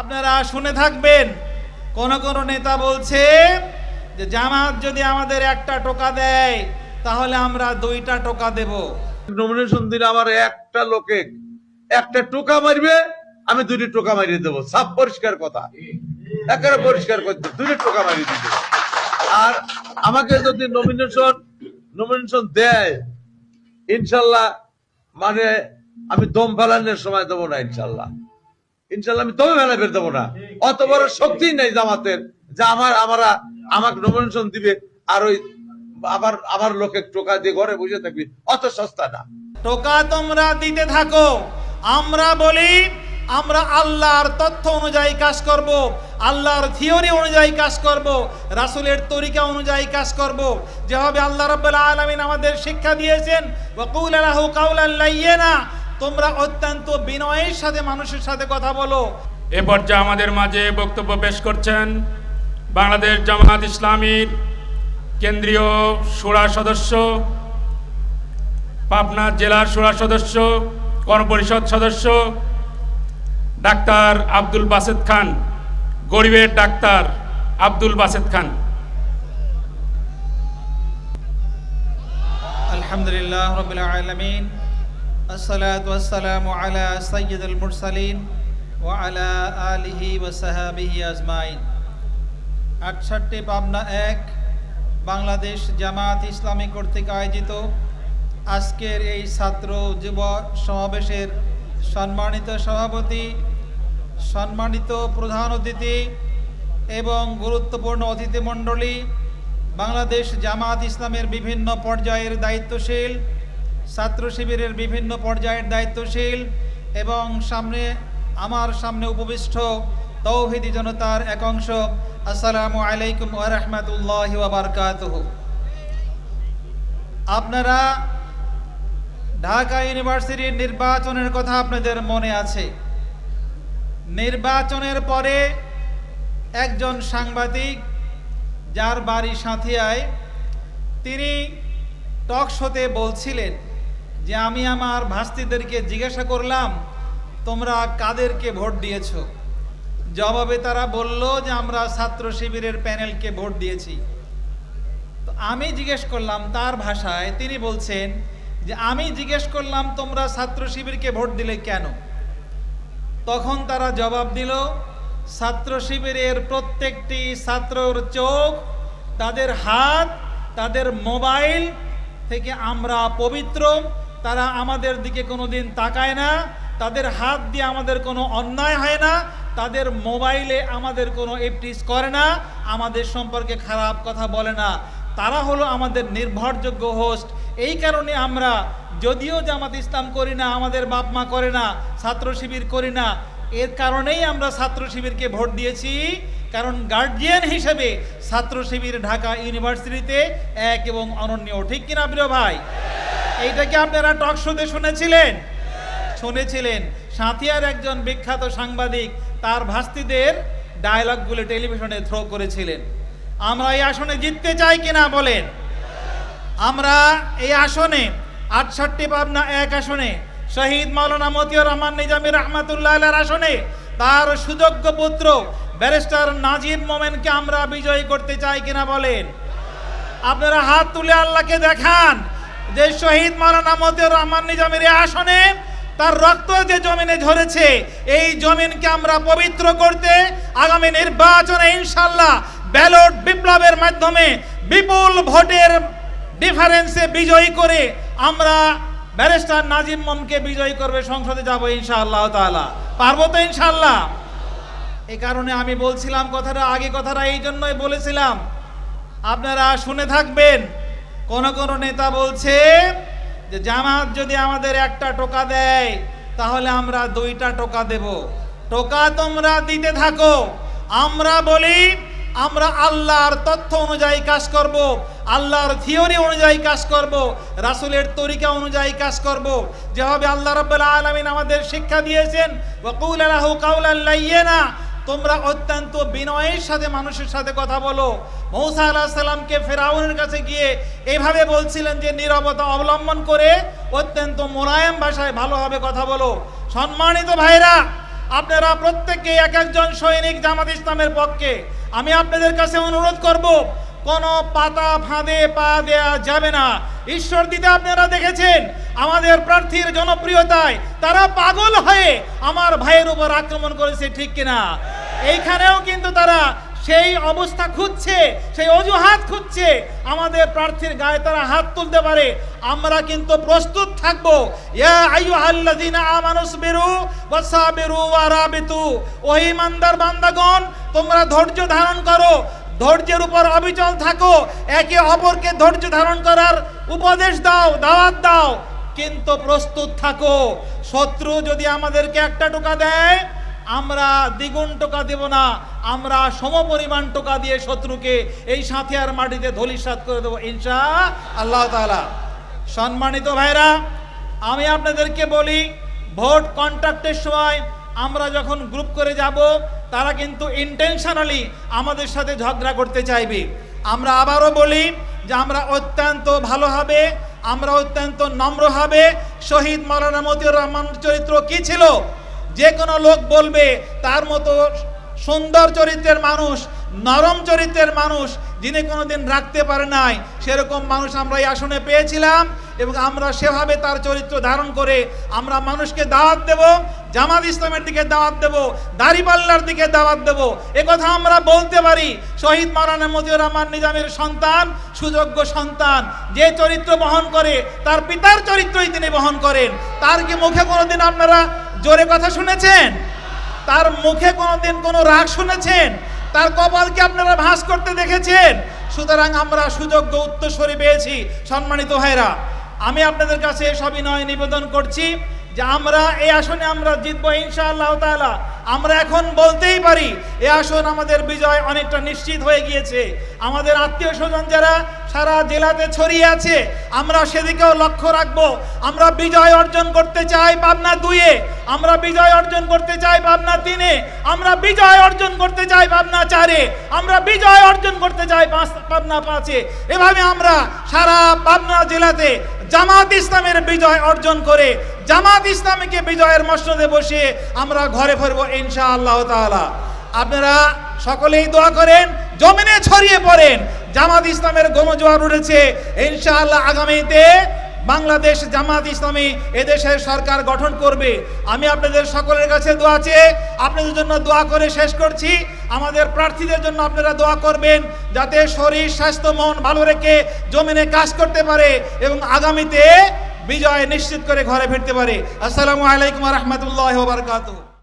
আপনারা শুনে থাকবেন। কোন কোন নেতা বলছে যে, জামাত যদি আমাদের একটা টোকা দেয়, তাহলে আমরা দুইটা টোকা দেব। নমিনেশন দিলে আমার একটা লোকে একটা টোকা মারবে, আমি দুটি টোকা মারিয়ে দেবো। সব পরিষ্কার কথা। একেবারে পরিষ্কার করতে দুটি টোকা মারিয়ে দিতে আর আমাকে যদি নমিনেশন নমিনেশন দেয়, ইনশাল্লাহ মানে আমি দম ফেলানোর সময় দেবো না, ইনশাল্লাহ। ইনশাল্লাহ আমি দেবো না। অত বড় শক্তি নেই জামাতের যে আমার, আমরা আমাকে দিবে আর ওই আবার আবার লোকে টোকা দিয়ে ঘরে বসে থাকবি। অত সস্তা না। টোকা তোমরা দিতে থাকো। আমরা বলি, আমরা আল্লাহর তথ্য অনুযায়ী কাজ করব, আল্লাহর থিওরি অনুযায়ী কাজ করব, রাসুলের তরিকা অনুযায়ী কাজ করব। যেভাবে আল্লাহ রাব্বুল আলামিন আমাদের শিক্ষা দিয়েছেন তোমরা অত্যন্ত বিনয়ের সাথে মানুষের সাথে কথা বলো। এ পর্যায়ে আমাদের মাঝে বক্তব্য পেশ করছেন বাংলাদেশ জামাত ইসলামীর কেন্দ্রীয় সুরা সদস্য পাবনা জেলার সুরা সদস্য গণপরিষদ সদস্য ডাক্তার আব্দুল বাসেদ খান গরিবের ডাক্তার আব্দুল বাসেদ খান। আলহামদুলিল্লাহ রবিল আলমিন। আটষট্টি পাবনা এক, বাংলাদেশ জামাত ইসলামী কর্তৃক আয়োজিত আজকের এই ছাত্র যুব সমাবেশের সম্মানিত সভাপতি, সম্মানিত প্রধান অতিথি এবং গুরুত্বপূর্ণ অতিথিমণ্ডলী, বাংলাদেশ জামাত ইসলামের বিভিন্ন পর্যায়ের দায়িত্বশীল ছাত্র শিবিরের বিভিন্ন পর্যায়ের দায়িত্বশীল এবং সামনে, আমার সামনে উপবিষ্ট তৌহিদি জনতার এক অংশ, আসসালামু আলাইকুম ওয়া রাহমাতুল্লাহি ওয়া বারাকাতুহু। আপনারা ঢাকা ইউনিভার্সিটির নির্বাচনের কথা আপনাদের মনে আছে। নির্বাচনের পরে একজন সাংবাদিক যার বাড়ি সাঁথিয়ায়, তিনি টক শোতে বলছিলেন যে আমি আমার ভাস্তিদেরকে জিজ্ঞাসা করলাম, তোমরা কাদেরকে ভোট দিয়েছ? জবাবে তারা বলল যে, আমরা ছাত্র শিবিরের প্যানেলকে ভোট দিয়েছি। তো আমি জিজ্ঞেস করলাম তার ভাষায়, তিনি বলছেন যে, আমি জিজ্ঞেস করলাম, তোমরা ছাত্র শিবিরকে ভোট দিলে কেন? তখন তারা জবাব দিল, ছাত্র শিবিরের প্রত্যেকটি ছাত্রর চোখ, তাদের হাত, তাদের মোবাইল থেকে আমরা পবিত্র তারা আমাদের দিকে কোনো দিন তাকায় না, তাদের হাত দিয়ে আমাদের কোনো অন্যায় হয় না, তাদের মোবাইলে আমাদের কোনো এপটিস করে না, আমাদের সম্পর্কে খারাপ কথা বলে না। তারা হলো আমাদের নির্ভরযোগ্য হোস্ট এই কারণে আমরা যদিও জামাত ইসলাম করি না, আমাদের বাপ মা করে না, ছাত্র শিবির করি না, এর কারণেই আমরা ছাত্র শিবিরকে ভোট দিয়েছি। কারণ গার্জিয়ান হিসেবে ছাত্র শিবির ঢাকা ইউনিভার্সিটিতে এক এবং অনন্য ঠিক কিনা প্রিয় ভাই? এইটা কি আপনারা টক শোতে শুনেছিলেন? শুনেছিলেন। সাঁথিয়ার একজন বিখ্যাত সাংবাদিক, তার ভাস্তিদের ডায়লগগুলো টেলিভিশনে থ্রো করেছিলেন। আমরা এই আসনে জিততে চাই কিনা বলেন? আমরা এই আসনে আটষট্টি পাবনা এক আসনে, শহীদ মাওলানা মতিউর রহমান নিজামী রহমাতুল্লাহ আসনে, তার সুযোগ্য পুত্র ব্যারিস্টার নাজিব মোমেনকে আমরা বিজয়ী করতে চাই কিনা বলেন? আপনারা হাত তুলে আল্লাহকে দেখান। যে শহীদ মাওলানা মতিউর রহমান নিজামের এই আসনে, তার রক্ত যে জমিনে ঝরেছে, এই জমিনকে আমরা পবিত্র করতে আগামী নির্বাচনে ইনশাল্লাহ ব্যালট বিপ্লবের মাধ্যমে বিপুল ভোটের ডিফারেন্সে বিজয়ী করে আমরা ব্যারিস্টার নাজিম মমকে বিজয়ী করবে, সংসদে যাব ইনশাআল্লাহ তাআলা। পারব তো ইনশাআল্লাহ? এই কারণে আমি বলছিলাম কথাটা, আগে কথাটা এই জন্যই বলেছিলাম। আপনারা শুনে থাকবেন। কোন কোন নেতা বলছে যে, জামাত যদি আমাদের একটা টোকা দেয়, তাহলে আমরা দুইটা টোকা দেব। টোকা তোমরা দিতে থাকো। আমরা বলি, আমরা আল্লাহর তথ্য অনুযায়ী কাজ করব, আল্লাহর থিওরি অনুযায়ী কাজ করব, রাসূলের তরিকা অনুযায়ী কাজ করব। যেভাবে আল্লাহ রাব্বুল আলামিন আমাদের শিক্ষা দিয়েছেন ওয়াকুল লাহু কাওলান লাইয়িনা তোমরা অত্যন্ত বিনয়ের সাথে মানুষের সাথে কথা বলো। মৌসা আলাহ সাল্লামকে ফেরাউনের কাছে গিয়ে এভাবে বলছিলেন যে, নীরবতা অবলম্বন করে অত্যন্ত মোলায়েম ভাষায় ভালোভাবে কথা বলো। সম্মানিত ভাইরা, আপনারা প্রত্যেকে এক একজন সৈনিক জামাত ইসলামের পক্ষে। আমি আপনাদের কাছে অনুরোধ করব, কোনো পাতা ফাঁদে পা দেয়া যাবে না। ঈশ্বর দিতে আপনারা দেখেছেন, আমাদের প্রার্থীর জনপ্রিয়তায় তারা পাগল হয়ে আমার ভাইয়ের উপর আক্রমণ করেছে, ঠিক কিনা? এইখানেও কিন্তু তারা সেই অবস্থা খুঁজছে, সেই অজুহাত খুঁজছে। আমাদের প্রার্থীর গায়ে তারা হাত তুলতে পারে। আমরা কিন্তু প্রস্তুত থাকব। ইয়া আইয়ুহাল্লাযীনা আমানুসবিরু ওয়াসাবিরু ওয়ারাবিতু ও ঈমানদার বান্দাগণ, তোমরা ধৈর্য ধারণ করো। ধৈর্যের উপর অবিচল থাকো। একে অপরকে ধৈর্য ধারণ করার উপদেশ দাও, দাওয়াত দাও। কিন্তু প্রস্তুত থাকো। শত্রু যদি আমাদেরকে একটা টোকা দেয় আমরা দ্বিগুণ টোকা দেব না, আমরা সমপরিমাণ টোকা দিয়ে শত্রুকে এই সাথিয়ার মাটিতে ধলিসাৎ করে দেবো, ইনশা আল্লাহ তাআলা। সম্মানিত ভাইরা, আমি আপনাদেরকে বলি, ভোট কন্ট্রাক্টের সময় আমরা যখন গ্রুপ করে যাব, তারা কিন্তু ইন্টেনশনালি আমাদের সাথে ঝগড়া করতে চাইবে। আমরা আবারও বলি যে আমরা অত্যন্ত ভালো হবে, আমরা অত্যন্ত নম্র হবে। শহীদ মৌলানা মতিউর রহমান চরিত্র কি ছিল? যে কোনো লোক বলবে, তার মতো সুন্দর চরিত্রের মানুষ, নরম চরিত্রের মানুষ, যিনি কোনোদিন রাখতে পারে নাই, সেরকম মানুষ আমরা এই আসনে পেয়েছিলাম এবং আমরা সেভাবে তার চরিত্র ধারণ করে আমরা মানুষকে দাওয়াত দেব, জামাত ইসলামের দিকে দাওয়াত দেব দাড়িপাল্লার দিকে দাওয়াত দেব। কথা আমরা বলতে পারি, শহীদ মারানা মজিউর রহমান নিজামের সন্তান, সুযোগ্য সন্তান, যে চরিত্র বহন করে, তার পিতার চরিত্রই তিনি বহন করেন। তার কি মুখে কোনোদিন আপনারা জোরে কথা শুনেছেন? তার মুখে কোনোদিন কোনো রাগ শুনেছেন? তার কপালকে আপনারা ভাস করতে দেখেছেন? সুতরাং আমরা সুযোগ্য উত্তরস্বরী পেয়েছি, সম্মানিত ভাইরা। আমি আপনাদের কাছে সবই নয় নিবেদন করছি। যে আমরা এই আসনে আমরা জিতবো ইনশাআল্লাহ তাআলা। আমরা এখন বলতেই পারি, এ আসন আমাদের বিজয় অনেকটা নিশ্চিত হয়ে গিয়েছে। আমাদের আত্মীয় স্বজন যারা সারা জেলাতে ছড়িয়ে আছে, আমরা সেদিকেও লক্ষ্য রাখব। আমরা বিজয় অর্জন করতে চাই পাবনা দুইয়ে। আমরা বিজয় অর্জন করতে চাই পাবনা তিনে। আমরা বিজয় অর্জন করতে চাই পাবনা চারে। আমরা বিজয় অর্জন করতে চাই পাঁচ, পাবনা পাঁচে। এভাবে আমরা সারা পাবনা জেলাতে জামাত ইসলামের বিজয় অর্জন করে জামাত ইসলামীকে বিজয়ের মসনদে বসিয়ে আমরা ঘরে ফিরবো ইনশা আল্লাহ তাআলা। আপনারা সকলেই দোয়া করেন, জমিনে ছড়িয়ে পড়েন। জামাত ইসলামের গণজোয়ার উঠেছে। ইনশাআল্লাহ আগামীতে বাংলাদেশ জামাত ইসলামী এদেশের সরকার গঠন করবে। আমি আপনাদের সকলের কাছে দোয়া চেয়ে আপনাদের জন্য দোয়া করে শেষ করছি। আমাদের প্রার্থীদের জন্য আপনারা দোয়া করবেন যাতে শরীর, স্বাস্থ্য, মন ভালো রেখে জমিনে কাজ করতে পারে এবং আগামীতে বিজয় নিশ্চিত করে ঘরে ফিরতে পারে। আসসালামু আলাইকুম রহমতুল্লাহ বারকাতুহ।